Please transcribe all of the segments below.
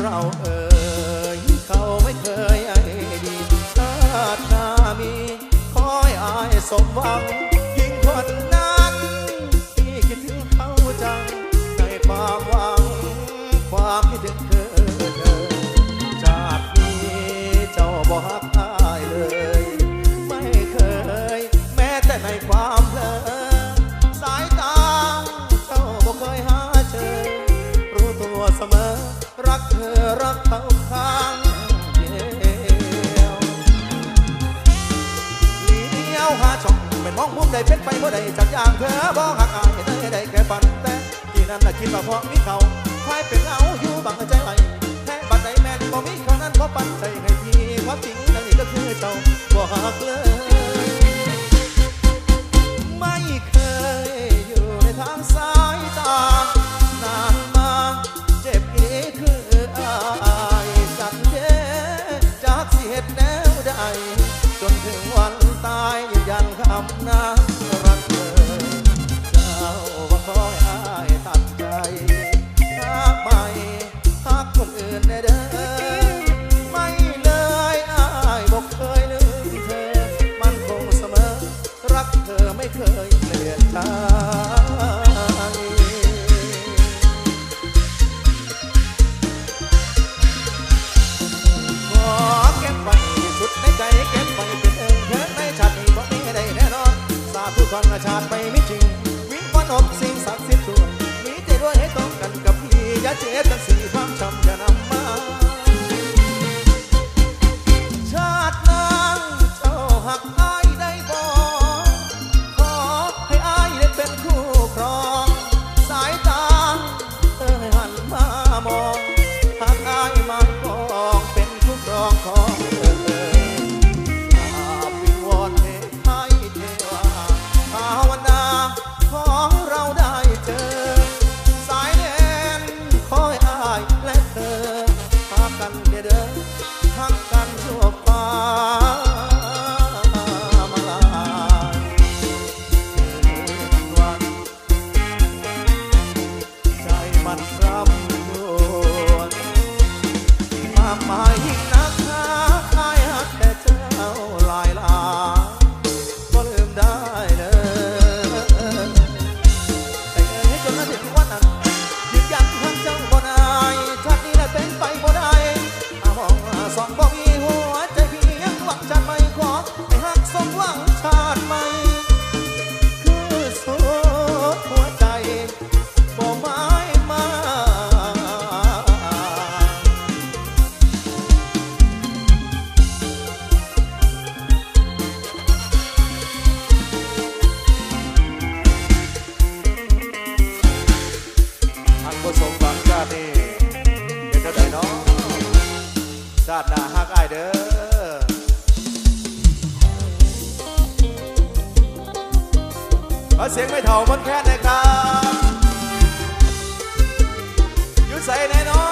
เราเอ่ยเขาไม่เคยไอ้ดีชาตินามีคอยอายสมหวังยิ่งคนนั้นที่คิดถึงเขาจังในความหวัง ความคิดถึงเธอ ได้เป็นไปบ่ไดจักอย่างเธอบอกหักอายได้ได้แค่ปันแต่ที่นั่นน่ะคิดว่าพอมีเขาคอยเป็นเอาอยู่บังใจไหลแค่บัดใดแม่นบ่มีเขานั้นบ่ปันใจให้ที่ความจริงนั่นนี่ก็คือเจ้าบ่หักเลย เคยเปลี่ยนใจว้สุดในใจเก็บไว้เป็นเอิงเพื่อในชาตินี้บ่มีได้แน่นอน สาธุความชาติไปไม่จริง วิ่งวอนอบสิ่งศักดิ์สิทธิ์ช่วยมีใจด้วยให้ต้องกันกับพี่ย่าเจ็บกันสีความช้ำอย่านำ อเสียงไม่เท่ามันแค่ไหนครับยุ่ใส่แน่นอน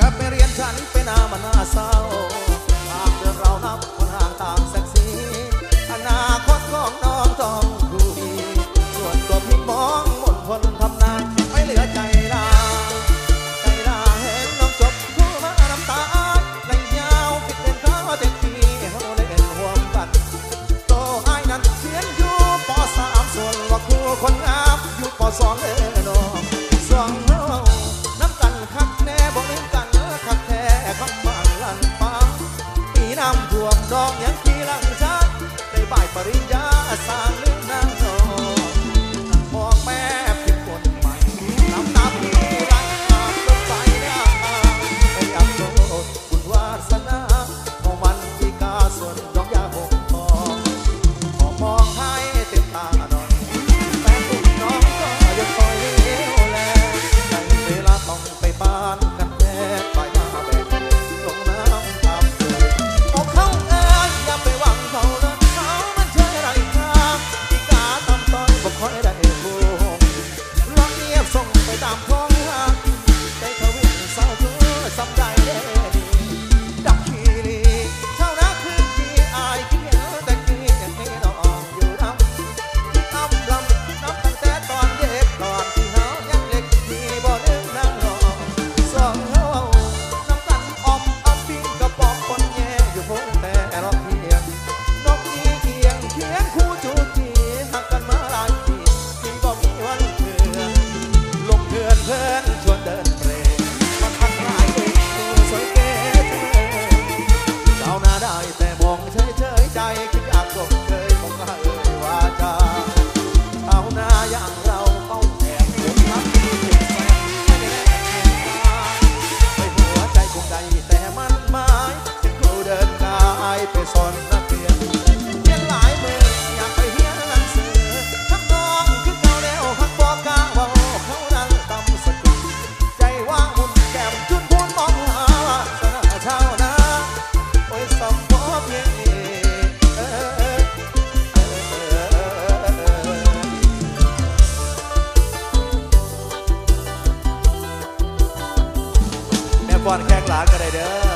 อไปเรียนฉันไปนามันน่าเศร้าทากเดินเรานับคนห่างต่าง ยังขี้ลังจัดได้บปริญญาสร้าง ก่อนแข้หลังกันเลยเด้อ